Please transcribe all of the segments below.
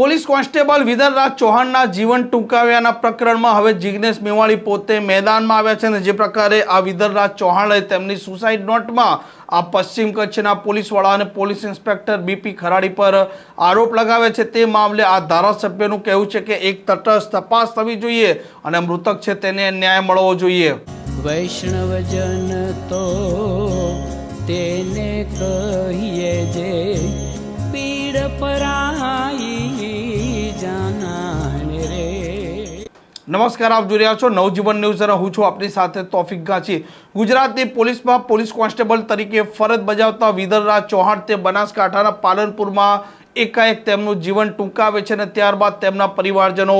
Police constable વિદરરાજ ચૌહાણના જીવન ટૂંકાવ્યાના પ્રકરણમાં હવે જિગ્નેશ મેવાણી પોતે મેદાનમાં આવ્યા છે અને જે પ્રકારે આ વિદરરાજ ચૌહાણે તેમની સુસાઇડ નોટમાં આ પશ્ચિમ કચ્છના પોલીસ અને પોલીસ ઇન્સ્પેક્ટર બીપી ખરાડી પર આરોપ લગાવે છે. તે મામલે આ ધારાસભ્યનું કહેવું છે કે એક તટસ્થ તપાસ થવી જોઈએ અને મૃતક છે તેને ન્યાય મળવો જોઈએ. વૈષ્ણવજન તો તેને કહીએ જે નમસ્કાર, આપ જોઈ રહ્યા છો નવજીવન ન્યૂઝ. અને હું છું આપની સાથે તોફિક ગાંચી ગુજરાતની પોલીસમાં પોલીસ કોન્સ્ટેબલ તરીકે ફરજ બજાવતા વિદરરાજ ચૌહાણ તે બનાસકાંઠાના પાલનપુરમાં એકાએક તેમનું જીવન ટૂંકાવે છે અને ત્યારબાદ તેમના પરિવારજનો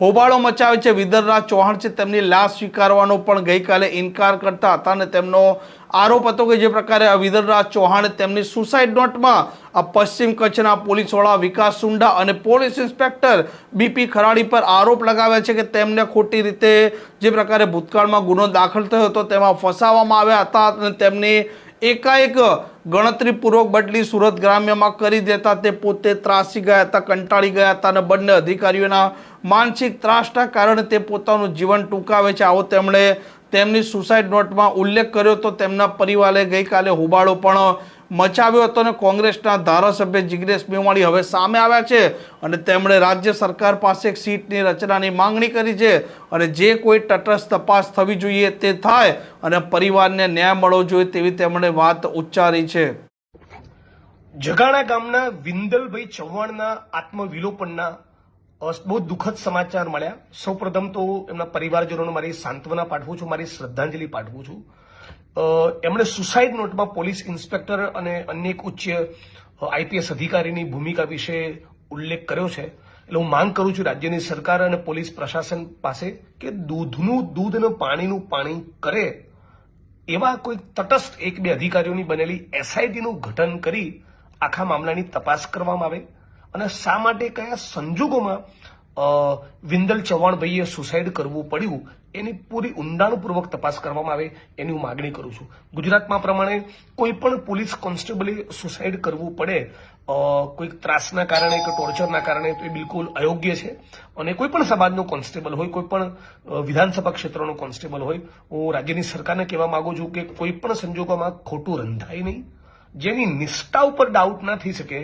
હોબાળો મચાવે છે. વિદરરાજ ચૌહાણ છે, તેમની લાશ સ્વીકારવાનો પણ ગઈકાલે ઇનકાર કરતા હતા અને તેમનો આરોપ હતો કે જે પ્રકારે આ વિદરરાજ ચૌહાણે તેમની સુસાઇડ નોટમાં પશ્ચિમ કચ્છના પોલીસ વડા વિકાસ સુંડા અને પોલીસ ઇન્સ્પેક્ટર બીપી ખરાડી પર આરોપ લગાવ્યા છે કે તેમને ખોટી રીતે જે પ્રકારે ભૂતકાળમાં ગુનો દાખલ થયો હતો, તેમાં ફસાવવામાં આવ્યા હતા અને તેમની એકાએક ગણતરીપૂર્વક બદલી સુરત ગ્રામ્યમાં કરી દેતા તે પોતે ત્રાસી ગયા હતા, કંટાળી ગયા હતા અને બંને અધિકારીઓના માનસિક ત્રાસના કારણે તે પોતાનું જીવન ટૂંકાવે છે. આવો તેમણે તેમની સુસાઇડ નોટમાં ઉલ્લેખ કર્યો તો તેમના પરિવારે ગઈકાલે હોબાળો પણ મચાવ્યો હતો અને કોંગ્રેસના ધારાસભ્ય જિગ્નેશ મેવાણી હવે સામે આવ્યા છે અને તેમણે રાજ્ય સરકાર પાસે એક સીટની રચનાની માંગણી કરી છે અને જે કોઈ તટસ્થ તપાસ થવી જોઈએ તે થાય અને પરિવારને ન્યાય મળવો જોઈએ તેવી તેમણે વાત ઉચ્ચારી છે. જગાણા ગામના વિંદલભાઈ ચૌહાણના આત્મવિલોપનના બહુ દુઃખદ સમાચાર મળ્યા. સૌપ્રથમ તો એમના પરિવારજનોને મારી સાંત્વના પાઠવું છું, મારી શ્રદ્ધાંજલિ પાઠવું છું. એમણે સુસાઇડ નોટમાં પોલીસ ઇન્સ્પેક્ટર અને અન્ય એક ઉચ્ચ આઈપીએસ અધિકારીની ભૂમિકા વિશે ઉલ્લેખ કર્યો છે. એટલે હું માંગ કરું છું રાજ્યની સરકાર અને પોલીસ પ્રશાસન પાસે કે દૂધનું, દૂધ અને પાણીનું પાણી કરે એવા કોઈ તટસ્થ એક બે અધિકારીઓની બનેલી એસઆઈટીનું ગઠન કરી આખા મામલાની તપાસ કરવામાં આવે. અને શા માટે કયા સંજોગોમાં વિંદલ ચૌહાણભાઈએ સુસાઇડ કરવું પડ્યું, એની પૂરી ઊંડાણપૂર્વક તપાસ કરવામાં આવે એની હું માગણી કરું છું. ગુજરાતમાં પ્રમાણે કોઈ પણ પોલીસ કોન્સ્ટેબલે સુસાઇડ કરવું પડે કોઈક ત્રાસના કારણે કે ટોર્ચરના કારણે તો એ બિલકુલ અયોગ્ય છે. અને કોઈ પણ સમાજનો કોન્સ્ટેબલ હોય, કોઈ પણ વિધાનસભા ક્ષેત્રનો કોન્સ્ટેબલ હોય, હું રાજ્યની સરકારને કહેવા માંગુ છું કે કોઈ પણ સંજોગોમાં ખોટું રંધાય નહીં. જેની નિષ્ઠા ઉપર ડાઉટ ના થઈ શકે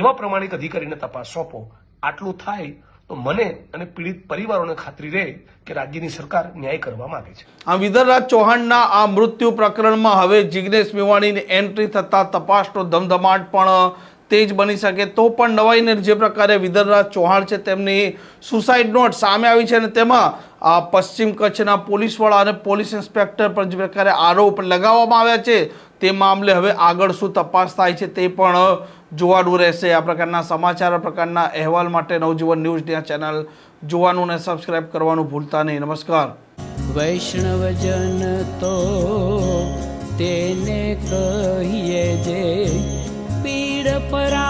એવા પ્રમાણિક અધિકારીને તપાસ સોંપો. આટલું થાય તો મને અને પીડિત પરિવારોને ખાતરી રહે કે રાજ્યની સરકાર ન્યાય કરવા માંગે છે. આ વિદરરાજ ચૌહાણના આ મૃત્યુ પ્રકરણમાં હવે જિગ્નેશ મેવાણીની એન્ટ્રી થતા તપાસનો ધમધમાટ પણ તેજ બની શકે તો પણ નવાઈને જે પ્રકારે વિદરરાજ ચૌહાણ છે તેમની સુસાઇડ નોટ સામે આવી છે અને તેમાં, આ પશ્ચિમ કચ્છના પોલીસ વડા અને પોલીસ ઇન્સ્પેક્ટર પર જે પ્રકારે આરોપ લગાવવામાં આવ્યા છે, તે મામલે હવે આગળ શું તપાસ થાય છે તે પણ, જોવાનું રહેશે. આ પ્રકારના સમાચાર પ્રકારના અહેવાલ માટે નવજીવન ન્યૂઝની આ ચેનલ જોવાનું અને સબસ્ક્રાઇબ કરવાનું ભૂલતા નહીં. નમસ્કાર. વૈષ્ણવજન તો તેને કહીએ જે પીડ પરાઈ